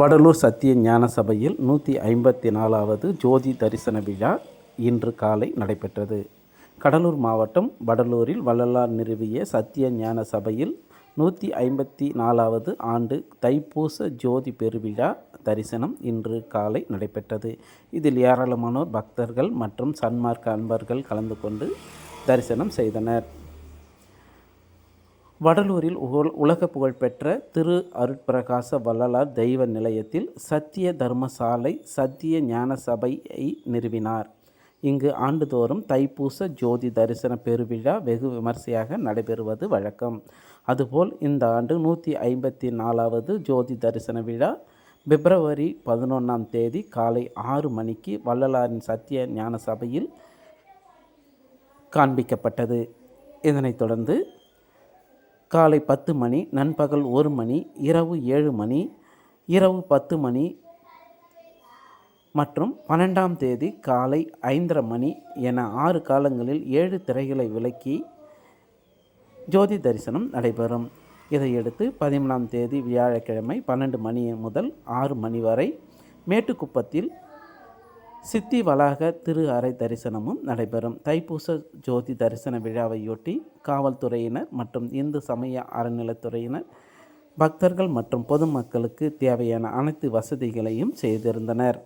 வடலூர் சத்திய ஞான சபையில் நூற்றி ஐம்பத்தி நாலாவது ஜோதி தரிசன விழா இன்று காலை நடைபெற்றது. கடலூர் மாவட்டம் வடலூரில் வள்ளலார் நிறுவிய சத்திய ஞான சபையில் நூற்றி ஐம்பத்தி நாலாவது ஆண்டு தைப்பூச ஜோதி பெருவிழா தரிசனம் இன்று காலை நடைபெற்றது. இதில் ஏராளமானோர் பக்தர்கள் மற்றும் சன்மார்க்க அன்பர்கள் கலந்து கொண்டு தரிசனம் செய்தனர். வடலூரில் உலக புகழ்பெற்ற திரு அருட்பிரகாச வள்ளலார் தெய்வ நிலையத்தில் சத்திய தர்மசாலை சத்திய ஞான சபையை நிறுவினார். இங்கு ஆண்டுதோறும் தைப்பூச ஜோதி தரிசன பெருவிழா வெகு விமர்சையாக நடைபெறுவது வழக்கம். அதுபோல் இந்த ஆண்டு நூற்றி ஐம்பத்தி நாலாவது ஜோதி தரிசன விழா பிப்ரவரி பதினொன்றாம் தேதி காலை ஆறு மணிக்கு வள்ளலாரின் சத்திய ஞான சபையில் காண்பிக்கப்பட்டது. இதனைத் தொடர்ந்து காலை பத்து மணி நண்பகல் ஒரு மணி இரவு ஏழு மணி இரவு பத்து மணி மற்றும் பன்னெண்டாம் தேதி காலை ஐந்தரை மணி என ஆறு காலங்களில் ஏழு திரைகளை விலக்கி ஜோதி தரிசனம் நடைபெறும். இதையடுத்து பதிமூணாம் தேதி வியாழக்கிழமை பன்னெண்டு மணி முதல் ஆறு மணி வரை மேட்டுக்குப்பத்தில் சித்தி வளாக திரு அறை தரிசனமும் நடைபெறும். தைப்பூச ஜோதி தரிசன விழாவையொட்டி காவல்துறையினர் மற்றும் இந்து சமய அறநிலைத்துறையினர் பக்தர்கள் மற்றும் பொதுமக்களுக்கு தேவையான அனைத்து வசதிகளையும் செய்திருந்தனர்.